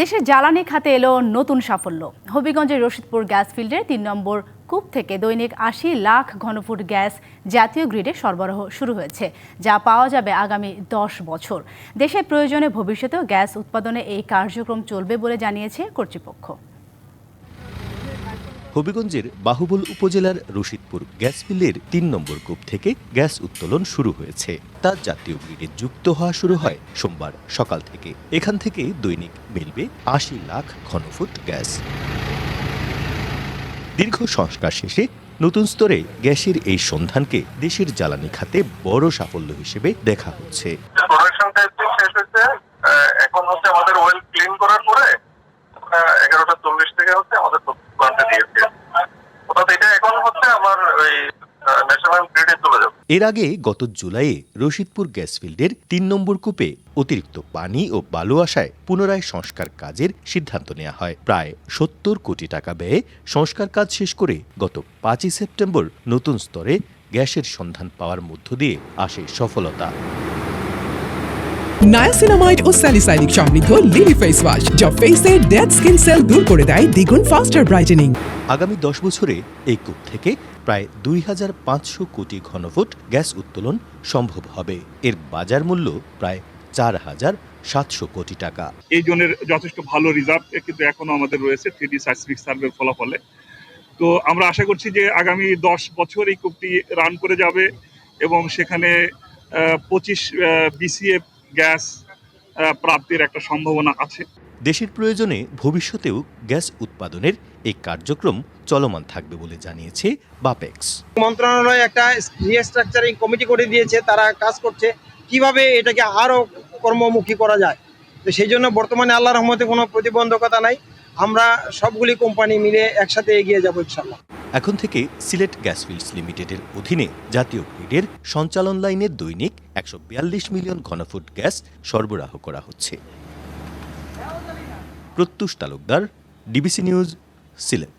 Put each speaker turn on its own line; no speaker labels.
দেশের জ্বালানি খাতে এলো নতুন সাফল্য। হবিগঞ্জের রশিদপুর গ্যাস ফিল্ডের তিন নম্বর কূপ থেকে দৈনিক আশি লাখ ঘনফুট গ্যাস জাতীয় গ্রিডে সরবরাহ শুরু হয়েছে, যা পাওয়া যাবে আগামী দশ বছর। দেশের প্রয়োজনে ভবিষ্যতেও গ্যাস উৎপাদনে এই কার্যক্রম চলবে বলে জানিয়েছে কর্তৃপক্ষ।
হবিগঞ্জের বাহুবল উপজেলার রশিদপুর গ্যাস মিলের তিন নম্বর কূপ থেকে গ্যাস উত্তোলন শুরু হয়েছে। তা জাতীয় গ্রিডে যুক্ত হওয়া শুরু হয় সোমবার সকাল থেকে। এখান থেকে দৈনিক মিলবে আশি লাখ ঘনফুট গ্যাস। দীর্ঘ সংস্কার শেষে নতুন স্তরে গ্যাসের এই সন্ধানকে দেশের জ্বালানি খাতে বড় সাফল্য হিসেবে দেখা হচ্ছে।
এখন হচ্ছে আমাদের ওয়েল ক্লিন করার পরে এগারোটা চল্লিশ থেকে হচ্ছে আমাদের প্লান্টে দিয়েছে অর্থাৎ এটা এখন হচ্ছে আমার ওই ন্যাশনাল গ্রিডে চলে যাবে।
এর আগে গত জুলাইয়ে রশিদপুর গ্যাস ফিল্ডের তিন নম্বর কূপে অতিরিক্ত পানি ও বালু আসায় পুনরায় সংস্কার কাজের সিদ্ধান্ত নেওয়া হয়। প্রায় সত্তর কোটি টাকা ব্যয়ে সংস্কার কাজ শেষ করে গত পাঁচই সেপ্টেম্বর নতুন স্তরে গ্যাসের সন্ধান পাওয়ার মধ্য দিয়ে আসে সফলতা।
নায়াসিনামাইড ও স্যালিসাইনিক সমৃদ্ধ লিলি ফেস ওয়াশ যা ফেসের ডেড স্কিন সেল দূর করে দেয় দ্বিগুণ ফাস্টার ব্রাইটেনিং
আগামী দশ বছরে এই কূপ থেকে প্রায় দুই হাজার পাঁচশো কোটি ঘনফুট গ্যাস উত্তোলন সম্ভব হবে। এর বাজার মূল্য প্রায় চার হাজার সাতশো কোটি টাকা।
এই জোনের যথেষ্ট ভালো রিজার্ভ কিন্তু এখনও আমাদের রয়েছে থ্রি ডি সাইসমিক সার্ভের ফলাফলে। তো আমরা আশা করছি যে আগামী দশ বছর এই কূপটি রান করে যাবে এবং সেখানে পঁচিশ বিসিএফ গ্যাস প্রাপ্তির একটা সম্ভাবনা আছে।
দেশের প্রয়োজনে ভবিষ্যতেও গ্যাস উৎপাদনের এই কার্যক্রম চলমান থাকবে বলে জানিয়েছে বাপেক্স।
মন্ত্রণালয় একটা রিস্ট্রাকচারিং কমিটি করে দিয়েছে তারা কাজ করছে। কীভাবে এটাকে আরও কর্মমুখী করা যায়? তো সেই জন্য বর্তমানে আল্লাহ রহমতে কোনো প্রতিবন্ধকতা নাই। আমরা সবগুলি কোম্পানি মিলে একসাথে এগিয়ে যাব ইনশাল্লাহ
এখন থেকে সিলেট গ্যাস ফিল্ডস লিমিটেডের অধীনে জাতীয় গ্রিডের সঞ্চালন লাইনের দৈনিক একশো বিয়াল্লিশ মিলিয়ন ঘনফুট গ্যাস সরবরাহ করা হচ্ছে। Pratyush Talukdar DBC news Sylhet.